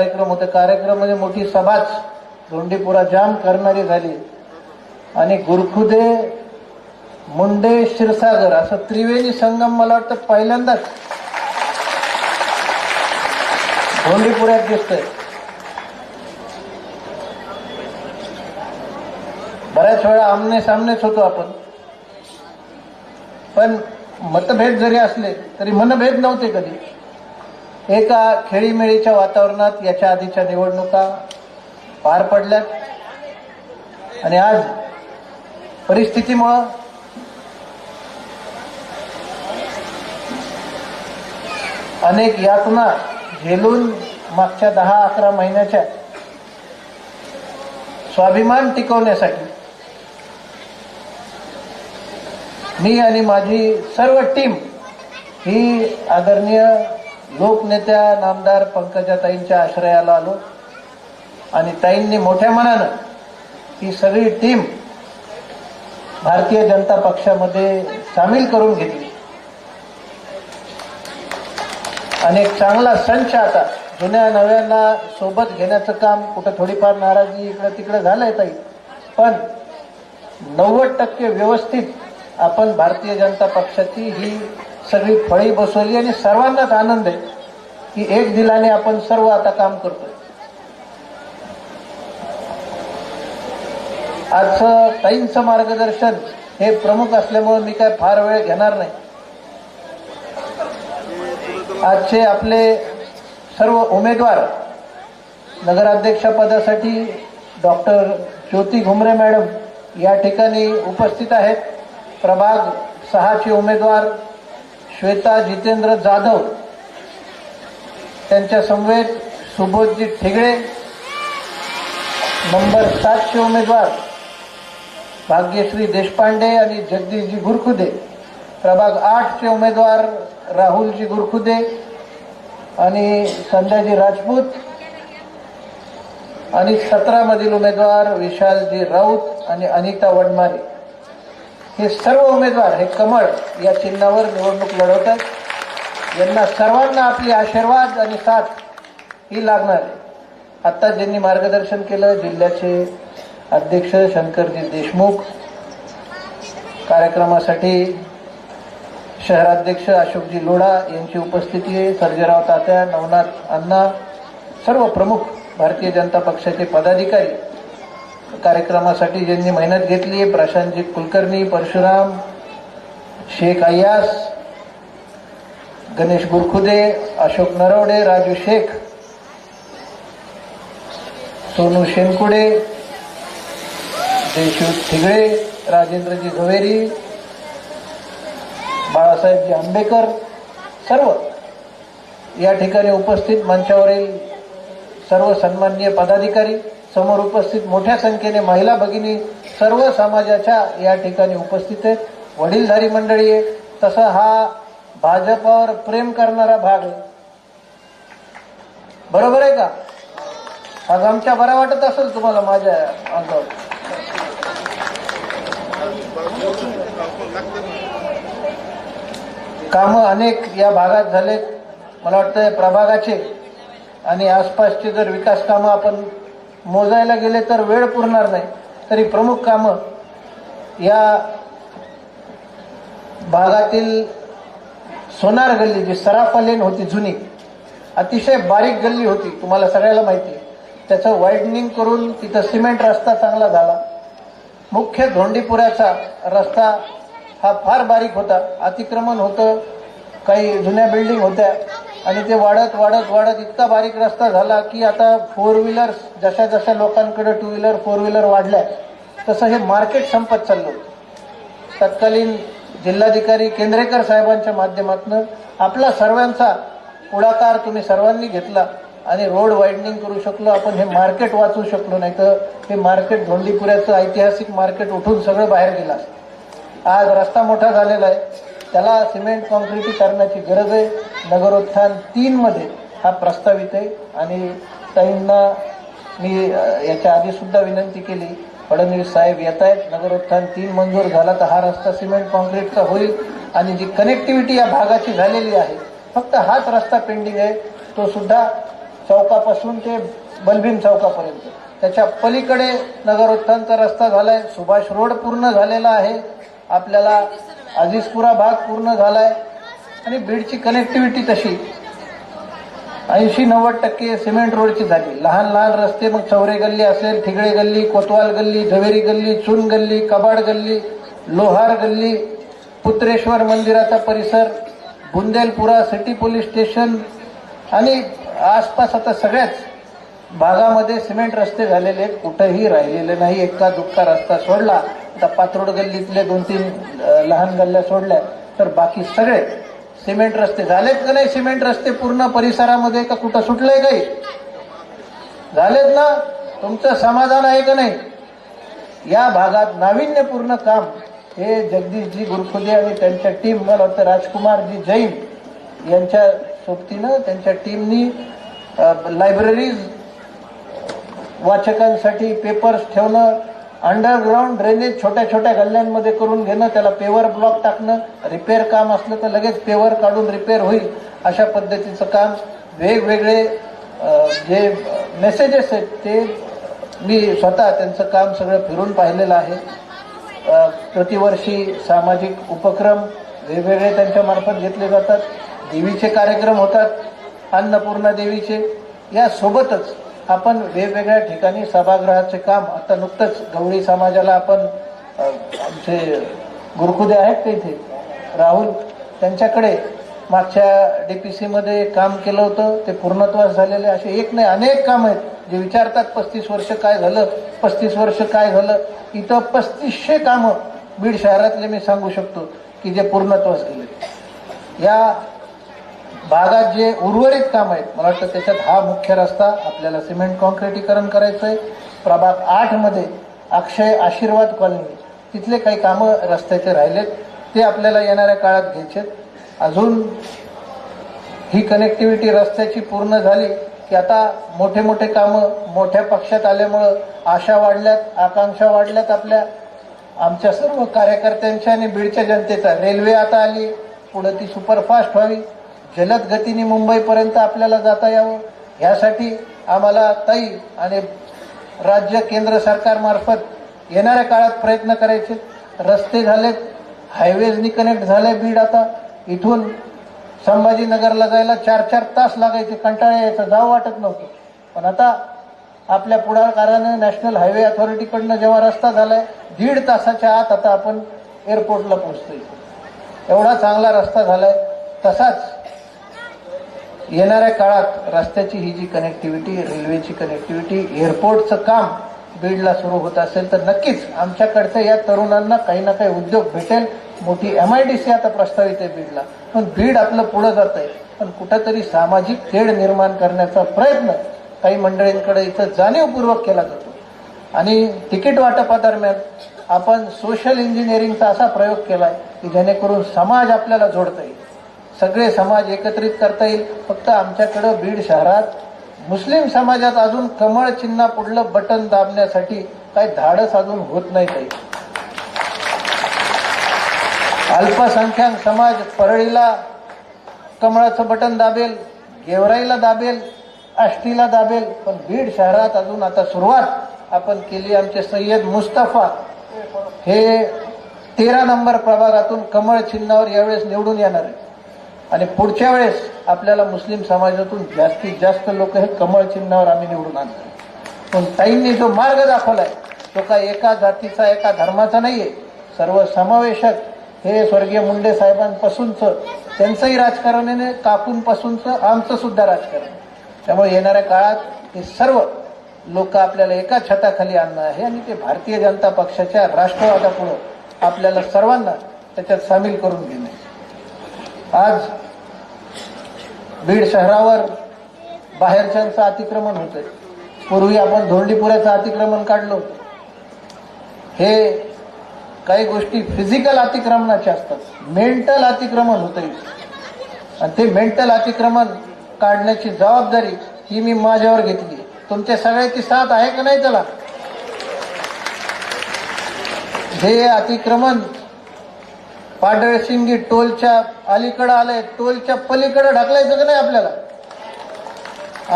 कार्यक्रम होते. कार्यक्रम म्हणजे मोठी सभाच धोंडीपुरा जाम करणारी झाली. आणि गुरखुदे मुंडे क्षीरसागर असं त्रिवेणी संगम मला वाटतं पहिल्यांदाच धोंडीपुऱ्यात दिसतंय. बऱ्याच वेळा आमने सामनेच होतो आपण. पण मतभेद जरी असले तरी मनभेद नव्हते कधी. एका खेळीमेळीच्या वातावरणात याच्या आधीच्या निवडणुका पार पडल्यात. आणि आज परिस्थितीमुळं अनेक यातना झेलून मागच्या दहा अकरा महिन्याच्या स्वाभिमान टिकवण्यासाठी मी आणि माझी सर्व टीम ही आदरणीय लोकनेत्या नामदार पंकजा ताईंच्या आश्रयाला आलो. आणि ताईंनी मोठ्या मनानं ही सगळी टीम भारतीय जनता पक्षामध्ये सामील करून घेतली. आणि एक चांगला संच आता जुन्या नव्यांना सोबत घेण्याचं काम कुठं थोडीफार नाराजी इकडं तिकडं झालंय ताई. पण नव्वद टक्के व्यवस्थित आपण भारतीय जनता पक्षाची ही सगळी फळी बसवली आणि सर्वांनाच आनंद आहे की एक दिलाने आपण सर्व आता काम करतोय. आजचं ताईंचं मार्गदर्शन हे प्रमुख असल्यामुळे मी काय फार वेळ घेणार नाही. आजचे आपले सर्व उमेदवार नगराध्यक्षपदासाठी डॉक्टर ज्योती घुमरे मॅडम या ठिकाणी उपस्थित आहेत. प्रभाग सहाचे उमेदवार श्वेता जितेंद्र जाधव त्यांच्या समवेत सुबोधजी ठेगडे नंबर सातशे उमेदवार भाग्यश्री देशपांडे आणि जगदीशजी गुरखुदे. प्रभाग आठचे उमेदवार राहुलजी गुरखुदे आणि संध्याजी राजपूत. आणि सतरामधील उमेदवार विशालजी राऊत आणि अनिता वडमारे. हे सर्व उमेदवार हे कमळ या चिन्हावर निवडणूक लढवत आहेत यांना सर्वांना आपली आशीर्वाद आणि साथ ही लागणार आहे. आता ज्यांनी मार्गदर्शन केलं जिल्ह्याचे अध्यक्ष शंकरजी देशमुख कार्यक्रमासाठी शहराध्यक्ष अशोकजी लोढा यांची उपस्थिती सर्जेराव तात्या नवनाथ अण्णा सर्व प्रमुख भारतीय जनता पक्षाचे पदाधिकारी कार्यक्रमासाठी ज्यांनी मेहनत घेतली प्रशांतजी कुलकर्णी परशुराम शेख अय्यास गणेश गुरखुदे अशोक नरवडे राजू शेख सोनू शेनकुडे देशू ठिगळे राजेंद्रजी झवेरी बाळासाहेबजी आंबेकर सर्व या ठिकाणी उपस्थित मंचावरील सर्व सन्माननीय पदाधिकारी समोर उपस्थित मोठ्या संख्येने महिला भगिनी सर्व समाजाच्या या ठिकाणी उपस्थित आहेत. वडीलधारी मंडळी आहे तसा हा भाजपावर प्रेम करणारा भाग आहे. बरोबर आहे का? हा गमच्या बरा वाटत असेल तुम्हाला माझ्या अंगावर कामं अनेक या भागात झालेत. मला वाटतं प्रभागाचे आणि आसपासचे जर विकास कामं आपण मोजायला गेले तर वेळ पुरणार नाही. तरी प्रमुख कामं या भागातील सोनार गल्ली जी सराफा लेन होती जुनी अतिशय बारीक गल्ली होती तुम्हाला सगळ्याला माहिती आहे. त्याचं वाईडनिंग करून तिथं सिमेंट रस्ता चांगला झाला. मुख्य धोंडीपुऱ्याचा रस्ता हा फार बारीक होता. अतिक्रमण होतं. काही जुन्या बिल्डिंग होत्या. आणि ते वाढत वाढत वाढत इतका बारीक रस्ता झाला की आता फोर व्हीलर जशा जशा लोकांकडे टू व्हीलर फोर व्हीलर वाढल्या तसं हे मार्केट संपत चाललं होतं. तत्कालीन जिल्हाधिकारी केंद्रेकर साहेबांच्या माध्यमातून आपला सर्वांचा पुढाकार तुम्ही सर्वांनी घेतला आणि रोड वाईडनिंग करू शकलो आपण हे मार्केट वाचू शकलो नाही तर हे मार्केट धोंडीपुऱ्याचं ऐतिहासिक मार्केट उठून सगळं बाहेर गेलं आज रस्ता मोठा झालेला आहे. त्याला सिमेंट कॉन्क्रिटीकरणाची गरज आहे. नगरोत्थान तीन मध्ये हा प्रस्तावित आहे. आणि ताईंना मी याच्या आधी सुद्धा विनंती केली. फडणवीस साहेब येत आहेत. नगरोत्थान तीन मंजूर झाला तर हा रस्ता सिमेंट कॉन्क्रीटचा होईल. आणि जी कनेक्टिव्हिटी या भागाची झालेली आहे फक्त हाच रस्ता पेंडिंग आहे. तो सुद्धा चौकापासून ते बलभीम चौकापर्यंत. त्याच्या पलीकडे नगरोत्थानचा रस्ता झालाय. सुभाष रोड पूर्ण झालेला आहे. आपल्याला अजिजपुरा भाग पूर्ण झालाय आणि बीडची कनेक्टिव्हिटी तशी. ऐंशी नव्वद टक्के सिमेंट रोडची झाली. लहान लहान रस्ते मग चौरे गल्ली असेल ठिगळे गल्ली कोतवाल गल्ली झवेरी गल्ली चुन गल्ली कबाड गल्ली लोहार गल्ली पुत्रेश्वर मंदिराचा परिसर बुंदेलपुरा सिटी पोलीस स्टेशन आणि आसपास आता सगळ्याच भागामध्ये सिमेंट रस्ते झालेले कुठंही राहिलेले नाही. एका दुःखा रस्ता सोडला आता पात्रोड गल्लीतले दोन तीन लहान गल्ल्या सोडल्या तर बाकी सगळे सिमेंट रस्ते झालेत का नाही? सिमेंट रस्ते पूर्ण परिसरामध्ये का कुठं सुटलंय काही? झालेत ना? तुमचं समाधान आहे का नाही? या भागात नाविन्यपूर्ण काम हे जगदीशजी गुरखुदे आणि त्यांच्या टीम मला वाटतं राजकुमारजी जैन यांच्या सोबतीनं त्यांच्या टीमनी लायब्ररीज वाचकांसाठी पेपर्स ठेवणं अंडरग्राऊंड ड्रेनेज छोट्या छोट्या गल्ल्यांमध्ये करून घेणं त्याला पेवर ब्लॉक टाकणं रिपेअर काम असलं तर लगेच पेवर काढून रिपेअर होईल अशा पद्धतीचं काम वेगवेगळे जे मेसेजेस आहेत ते मी स्वतः त्यांचं काम सगळं फिरून पाहिलेलं आहे. प्रतिवर्षी सामाजिक उपक्रम वेगवेगळे त्यांच्या मार्फत घेतले जातात. देवीचे कार्यक्रम होतात अन्नपूर्णा देवीचे. यासोबतच आपण वेगवेगळ्या ठिकाणी सभागृहाचे काम आता नुकतंच गवळी समाजाला आपण आमचे गुरुकुदे आहेत का इथे? राहुल त्यांच्याकडे मागच्या डीपीसी मध्ये काम केलं होतं ते पूर्णत्वास झालेले असे एक नाही अनेक काम आहेत जे विचारतात पस्तीस वर्ष काय झालं पस्तीस वर्ष काय झालं इथं पस्तीसशे कामं बीड शहरातले मी सांगू शकतो की जे पूर्णत्वास गेले. या भागात जे उर्वरित काम आहेत मला वाटतं त्याच्यात हा मुख्य रस्ता आपल्याला सिमेंट कॉन्क्रिटीकरण करायचं आहे प्रभाग आठमध्ये अक्षय आशीर्वाद कॉलनी तिथले काही कामं रस्त्याचे राहिलेत ते आपल्याला येणाऱ्या काळात घ्यायचे अजून ही कनेक्टिव्हिटी रस्त्याची पूर्ण झाली की आता मोठे मोठे कामं मोठ्या पक्षात आल्यामुळं आशा वाढल्यात आकांक्षा वाढल्यात आपल्या. आमच्या सर्व कार्यकर्त्यांच्या आणि बीडच्या जनतेचा रेल्वे आता आली पुढे ती सुपरफास्ट व्हावी. जलद गतीने मुंबईपर्यंत आपल्याला जाता यावं. यासाठी आम्हाला ताई आणि राज्य केंद्र सरकारमार्फत येणाऱ्या काळात प्रयत्न करायचे. रस्ते झालेत हायवेजनी कनेक्ट झाले बीड आता. इथून संभाजीनगरला जायला चार चार तास लागायचे. कंटाळा यायचा जावं वाटत नव्हतं. पण आता आपल्या पुढाकारानं नॅशनल हायवे अथॉरिटीकडनं जेव्हा रस्ता झालाय दीड तासाच्या आत आता आपण एअरपोर्टला पोहोचतोय. एवढा चांगला रस्ता झालाय. तसाच येणाऱ्या काळात रस्त्याची ही जी कनेक्टिव्हिटी रेल्वेची कनेक्टिव्हिटी एअरपोर्टचं काम बीडला सुरू होत असेल तर नक्कीच आमच्याकडचं या तरुणांना काही ना काही उद्योग भेटेल. मोठी एम आय सी आता प्रस्तावित आहे बीडला. पण बीड आपलं पुढं जात आहे. पण कुठंतरी सामाजिक खेळ निर्माण करण्याचा प्रयत्न काही मंडळींकडे इथं जाणीवपूर्वक केला जातो. आणि तिकीट वाटपादरम्यान आपण सोशल इंजिनिअरिंगचा असा प्रयोग केलाय की जेणेकरून समाज आपल्याला जोडता येईल. सगळे समाज एकत्रित करता येईल. फक्त आमच्याकडं बीड शहरात मुस्लिम समाजात अजून कमळ चिन्हा पुढलं बटन दाबण्यासाठी काही धाडस अजून होत नाही काही. अल्पसंख्याक समाज परळीला कमळाचं बटन दाबेल गेवराईला दाबेल आष्टीला दाबेल पण बीड शहरात अजून आता सुरुवात आपण केली आमचे सय्यद मुस्तफा. हे तेरा नंबर प्रभागातून कमळ चिन्हावर यावेळेस निवडून येणार आहे. आणि पुढच्या वेळेस आपल्याला मुस्लिम समाजातून जास्तीत जास्त लोक हे कमळ चिन्हावर आम्ही निवडून आणतो. पण ताईंनी जो मार्ग दाखवलाय तो काय एका जातीचा एका धर्माचा नाहीये. सर्व समावेशक हे स्वर्गीय मुंडे साहेबांपासूनचं त्यांचंही राजकारण आहे काकूंपासूनच आमचं सुद्धा राजकारण. त्यामुळे येणाऱ्या काळात हे सर्व लोक आपल्याला एका छताखाली आणणं आहे आणि ते भारतीय जनता पक्षाच्या राष्ट्रवादापुढं आपल्याला सर्वांना त्याच्यात सामील करून घेणे आज बीड शहरावर बाहेरच्यांचं अतिक्रमण होतंय. पूर्वी आपण धोंडीपुऱ्याचं अतिक्रमण काढलो. हे काही गोष्टी फिजिकल अतिक्रमणाच्या असतात. मेंटल अतिक्रमण होतं आणि ते मेंटल अतिक्रमण काढण्याची जबाबदारी ही मी माझ्यावर घेतली. तुमच्या सगळ्याची साथ आहे का नाही त्याला? हे अतिक्रमण पाडळशिंगी टोलच्या अलीकडं आलंय. टोलच्या पलीकडे ढकलायचं का नाही आपल्याला?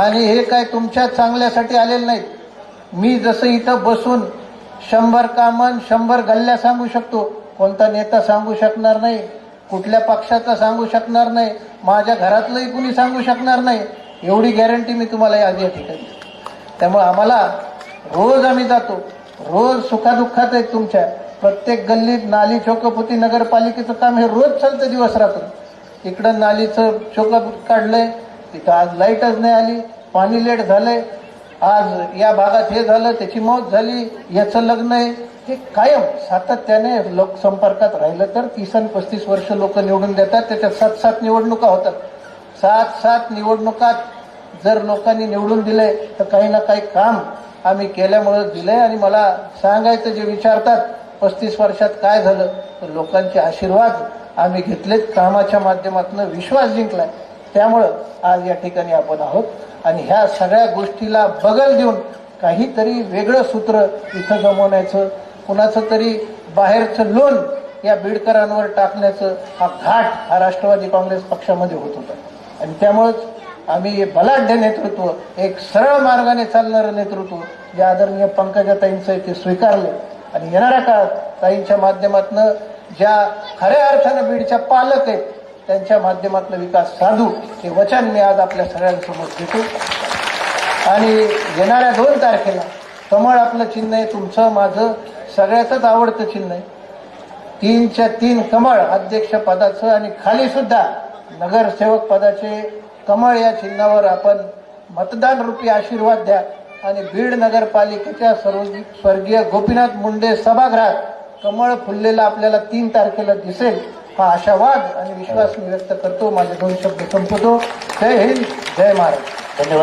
आणि हे काय तुमच्या चांगल्यासाठी आलेलं नाहीत. मी जसं इथं बसून शंभर कामन शंभर गल्ल्या सांगू शकतो. कोणता नेता सांगू शकणार नाही कुठल्या पक्षाचा सांगू शकणार नाही माझ्या घरातलंही कुणी सांगू शकणार नाही. एवढी गॅरंटी मी तुम्हाला आज या ठिकाणी त्यामुळे आम्हाला रोज आम्ही जातो. रोज सुखादुःखात आहेत तुमच्या. प्रत्येक गल्लीत नाली चौकपुती नगरपालिकेचं काम हे रोज चालतं दिवस रात्र इकडं नालीचं चौकप काढलंय तिथं आज लाईटच नाही आली पाणी लेट झालंय. आज या भागात हे झालं त्याची मौत झाली याचं लग्न आहे. हे कायम सातत्याने लोकसंपर्कात राहिलं तर तीस आणि पस्तीस वर्ष लोक निवडून देतात त्याच्यात सात सात निवडणुका होतात. सात सात निवडणुकात जर लोकांनी निवडून दिले तर काही ना काही काम आम्ही केल्यामुळे दिलंय आणि मला सांगायचं जे विचारतात पस्तीस वर्षात काय झालं? तर लोकांचे आशीर्वाद आम्ही घेतलेत. कामाच्या माध्यमातून विश्वास जिंकलाय. त्यामुळं आज या ठिकाणी आपण आहोत. आणि ह्या सगळ्या गोष्टीला बगल देऊन काहीतरी वेगळं सूत्र इथं जमवण्याचं कुणाचं तरी बाहेरचं लोन या बीडकरांवर टाकण्याचं हा घाट हा राष्ट्रवादी काँग्रेस पक्षामध्ये होत होता. आणि त्यामुळंच आम्ही हे बलाढ्य नेतृत्व एक सरळ मार्गाने चालणारं नेतृत्व जे आदरणीय पंकजाताईंचं ते स्वीकारलं आणि येणाऱ्या काळात ताईंच्या माध्यमातून ज्या खऱ्या अर्थानं बीडच्या पालक आहेत त्यांच्या माध्यमातून विकास साधू हे वचन मी आज आपल्या सगळ्यांसमोर घेतो आणि येणाऱ्या दोन तारखेला कमळ आपलं चिन्ह आहे तुमचं माझं सगळ्याचंच आवडतं चिन्ह आहे. तीनच्या तीन कमळ अध्यक्ष पदाचं आणि खाली सुद्धा नगरसेवक पदाचे कमळ या चिन्हावर आपण मतदान रूपी आशीर्वाद द्या. आणि बीड नगरपालिकेच्या सर्व स्वर्गीय गोपीनाथ मुंडे सभागृहात कमळ फुललेला आपल्याला तीन तारखेला दिसेल हा आशावाद आणि विश्वास मी व्यक्त करतो. माझे दोन शब्द संपवतो. जय हिंद जय महाराज धन्यवाद.